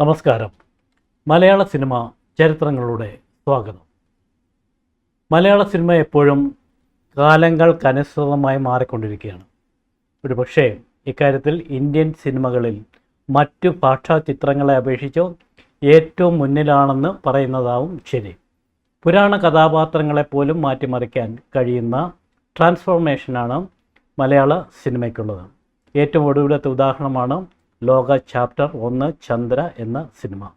നമസ്കാരം. മലയാള സിനിമ ചരിത്രങ്ങളുടെ സ്വാഗതം. മലയാള സിനിമ എപ്പോഴും കാലങ്ങൾക്കനുസൃതമായി മാറിക്കൊണ്ടിരിക്കുകയാണ്. ഒരു പക്ഷേ ഇക്കാര്യത്തിൽ ഇന്ത്യൻ സിനിമകളിൽ മറ്റു ഭാഷാ ചിത്രങ്ങളെ അപേക്ഷിച്ച് ഏറ്റവും മുന്നിലാണെന്ന് പറയുന്നതാവും ശരി. പുരാണ കഥാപാത്രങ്ങളെ പോലും മാറ്റിമറിക്കാൻ കഴിയുന്ന ട്രാൻസ്ഫോർമേഷനാണ് മലയാള സിനിമയ്ക്കുള്ളത്. ഏറ്റവും ഒടുവിലത്തെ ഉദാഹരണമാണ് ലോക ചാപ്റ്റർ ഒന്ന് ചന്ദ്ര എന്ന സിനിമ.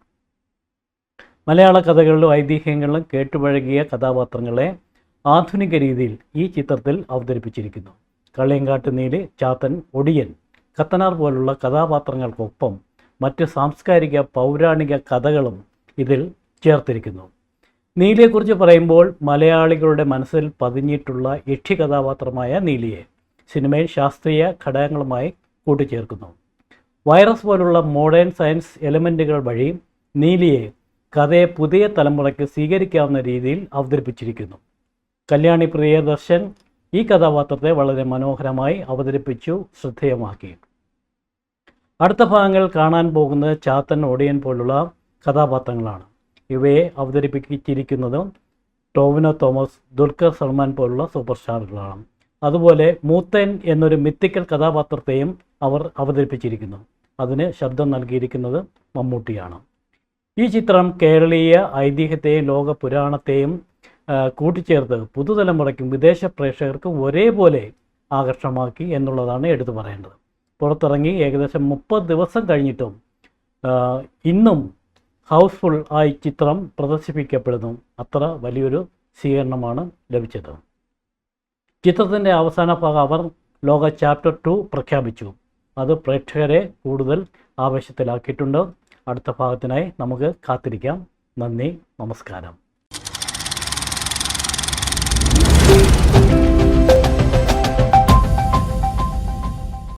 മലയാള കഥകളിലും ഐതിഹ്യങ്ങളിലും കേട്ടുപഴകിയ കഥാപാത്രങ്ങളെ ആധുനിക രീതിയിൽ ഈ ചിത്രത്തിൽ അവതരിപ്പിച്ചിരിക്കുന്നു. കളിയങ്കാട്ട് നീലി ചാത്തൻ ഒടിയൻ കത്തനാർ പോലുള്ള കഥാപാത്രങ്ങൾക്കൊപ്പം മറ്റ് സാംസ്കാരിക പൗരാണിക കഥകളും ഇതിൽ ചേർത്തിരിക്കുന്നു. നീലിയെക്കുറിച്ച് പറയുമ്പോൾ മലയാളികളുടെ മനസ്സിൽ പതിഞ്ഞിട്ടുള്ള യക്ഷി കഥാപാത്രമായ നീലിയെ സിനിമയിൽ ശാസ്ത്രീയ ഘടകങ്ങളുമായി കൂട്ടിച്ചേർക്കുന്നു. വൈറസ് പോലുള്ള മോഡേൺ സയൻസ് എലമെന്റുകൾ വഴി നീലിയെ കഥയെ പുതിയ തലമുറയ്ക്ക് സ്വീകരിക്കാവുന്ന രീതിയിൽ അവതരിപ്പിച്ചിരിക്കുന്നു. കല്യാണി പ്രിയദർശൻ ഈ കഥാപാത്രത്തെ വളരെ മനോഹരമായി അവതരിപ്പിച്ചു ശ്രദ്ധേയമാക്കി. അടുത്ത ഭാഗങ്ങൾ കാണാൻ പോകുന്നത് ചാത്തൻ ഒടിയൻ പോലുള്ള കഥാപാത്രങ്ങളാണ്. ഇവയെ അവതരിപ്പിച്ചിരിക്കുന്നത് ടോവിനോ തോമസ് ദുൽഖർ സൽമാൻ പോലുള്ള സൂപ്പർ സ്റ്റാറുകളാണ് അതുപോലെ മൂത്തൻ എന്നൊരു മിത്തിക്കൽ കഥാപാത്രത്തെയും അവർ അവതരിപ്പിച്ചിരിക്കുന്നു. അതിന് ശബ്ദം നൽകിയിരിക്കുന്നത് മമ്മൂട്ടിയാണ്. ഈ ചിത്രം കേരളീയ ഐതിഹ്യത്തെയും ലോക പുരാണത്തെയും കൂട്ടിച്ചേർത്ത് പുതുതലമുറയ്ക്കും വിദേശ പ്രേക്ഷകർക്കും ഒരേപോലെ ആകർഷമാക്കി എന്നുള്ളതാണ് എടുത്തു പറയേണ്ടത്. പുറത്തിറങ്ങി ഏകദേശം മുപ്പത് ദിവസം കഴിഞ്ഞിട്ടും ഇന്നും ഹൗസ്ഫുൾ ആയി ചിത്രം പ്രദർശിപ്പിക്കപ്പെടുന്നു. അത്ര വലിയൊരു സ്വീകരണമാണ് ലഭിച്ചത്. ചിത്രത്തിന്റെ അവസാന ഭാഗം അവർ ലോക ചാപ്റ്റർ ടു പ്രഖ്യാപിച്ചു. അത് പ്രേക്ഷകരെ കൂടുതൽ ആവേശത്തിലാക്കിയിട്ടുണ്ട്. അടുത്ത ഭാഗത്തിനായി നമുക്ക് കാത്തിരിക്കാം. നന്ദി നമസ്കാരം.